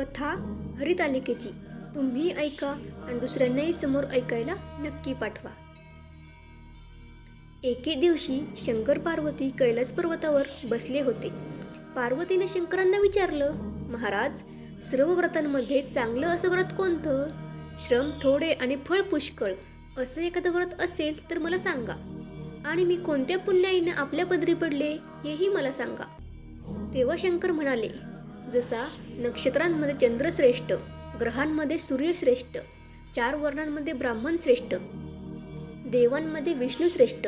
कथा हरितालिकेची. तुम्ही ऐका आणि दुसऱ्यांनाही समोर ऐकायला नक्की पाठवा. एके दिवशी शंकर पार्वती कैलास पर्वतावर बसले होते. पार्वतीने शंकरांना विचारलं महाराज सर्व व्रतांमध्ये चांगलं असं व्रत कोणतं? श्रम थोडे आणि फळ पुष्कळ. असं एखादं व्रत असेल तर मला सांगा. आणि मी कोणत्या पुण्याईनं आपल्या पदरी पडले हेही मला सांगा. तेव्हा शंकर म्हणाले जसा नक्षत्रांमध्ये चंद्र श्रेष्ठ ग्रहांमध्ये सूर्यश्रेष्ठ चार वर्णांमध्ये ब्राह्मण श्रेष्ठ देवांमध्ये विष्णू श्रेष्ठ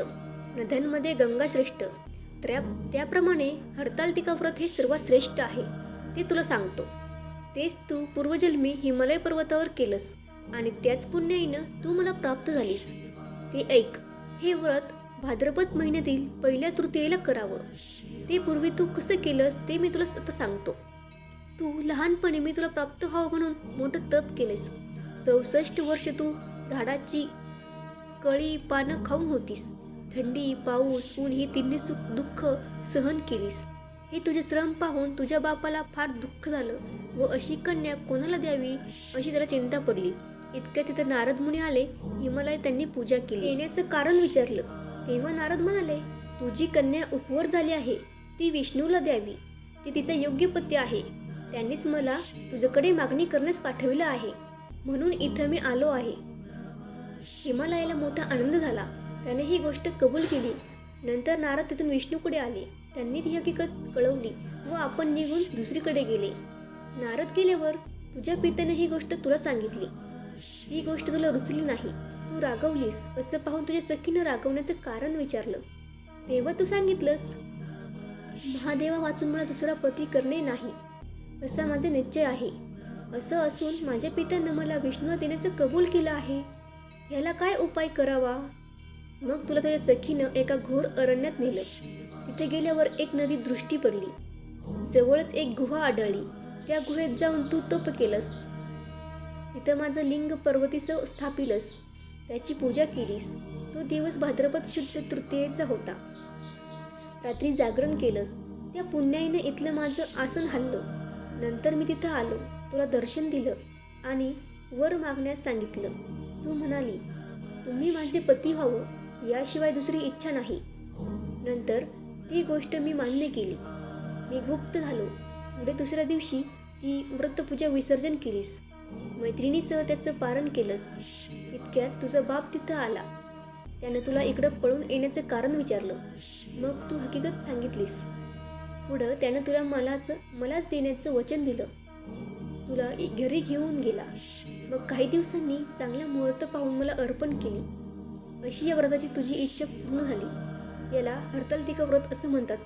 नद्यांमध्ये गंगा श्रेष्ठ त्या त्याप्रमाणे हरतालिका व्रत हे सर्वात श्रेष्ठ आहे ते तुला सांगतो. तेच तू पूर्वजन्मी हिमालय पर्वतावर केलंस आणि त्याच पुण्याईनं तू मला प्राप्त झालीस. ते ऐक हे व्रत भाद्रपद महिन्यातील पहिल्या तृतीयेला करावं. ते पूर्वी तू कसं केलंस ते मी तुला आता सांगतो. तू लहानपणी मी तुला प्राप्त व्हावं म्हणून मोठं तप केलेस चौसष्ट वर्ष तू झाडाची कळी पानं खाऊन होतीस. थंडी पाऊस ऊन ही तिन्ही सुख दुःख सहन केलीस. हे तुझे श्रम पाहून तुझ्या बापाला फार दुःख झालं व अशी कन्या कोणाला द्यावी अशी त्याला चिंता पडली. इतक्या तिथं नारद मुनी आले हिमालय त्यांनी पूजा केली. येण्याचं कारण विचारलं. तेव्हा नारद म्हणाले तुझी कन्या उपवर झाली आहे. ती विष्णूला द्यावी. ती तिचा योग्य पती आहे. त्यांनीच मला तुझ्याकडे मागणी करण्यास पाठविलं आहे. म्हणून इथं मी आलो आहे. हिमालयाला मोठा आनंद झाला. त्याने ही गोष्ट कबूल केली. नंतर नारद तिथून विष्णूकडे आले. त्यांनी ती हकीकत कळवली व आपण निघून दुसरीकडे गेले. नारद गेल्यावर तुझ्या पित्याने ही गोष्ट तुला सांगितली. ही गोष्ट तुला रुचली नाही. तू रागवलीस असं पाहून तुझ्या सखीनं रागवण्याचं कारण विचारलं. तेव्हा तू सांगितलंस महादेवा वाचून मला दुसरा पती करणे नाही. असा माझा निश्चय आहे. असं असून माझ्या पित्यानं मला विष्णू देण्याचं कबूल केलं आहे. याला काय उपाय करावा? मग तुला तुझ्या सखीनं एका घोर अरण्यात नेलं. तिथे गेल्यावर एक नदी दृष्टी पडली. जवळच एक गुहा आढळली. त्या गुहेत जाऊन तू तप केलंस. तिथं माझं लिंग पर्वतीसह स्थापिलस. त्याची पूजा केलीस. तो दिवस भाद्रपद शुद्ध तृतीयेचा होता. रात्री जागरण केलंस. त्या पुण्याईनं इथलं माझं आसन हल्लं नंतर मी तिथं आलो. तुला दर्शन दिलं आणि वर मागण्यास सांगितलं. तू म्हणाली तुम्ही माझे पती व्हावं याशिवाय दुसरी इच्छा नाही. नंतर ती गोष्ट मी मान्य केली. मी गुप्त झालो. पुढे दुसऱ्या दिवशी ती व्रतपूजा विसर्जन केलीस. मैत्रिणीसह त्याचं पारण केलंस. इतक्यात तुझा बाप तिथं आला. त्यानं तुला इकडं पळून येण्याचं कारण विचारलं. मग तू हकीकत सांगितलीस. पुढं त्यानं तुला मलाच मलाच देण्याचं वचन दिलं. तुला घरी घेऊन गेला. मग काही दिवसांनी चांगला मुहूर्त पाहून मला अर्पण केली. अशी या व्रताची तुझी इच्छा पूर्ण झाली. याला हरतालिका व्रत असं म्हणतात.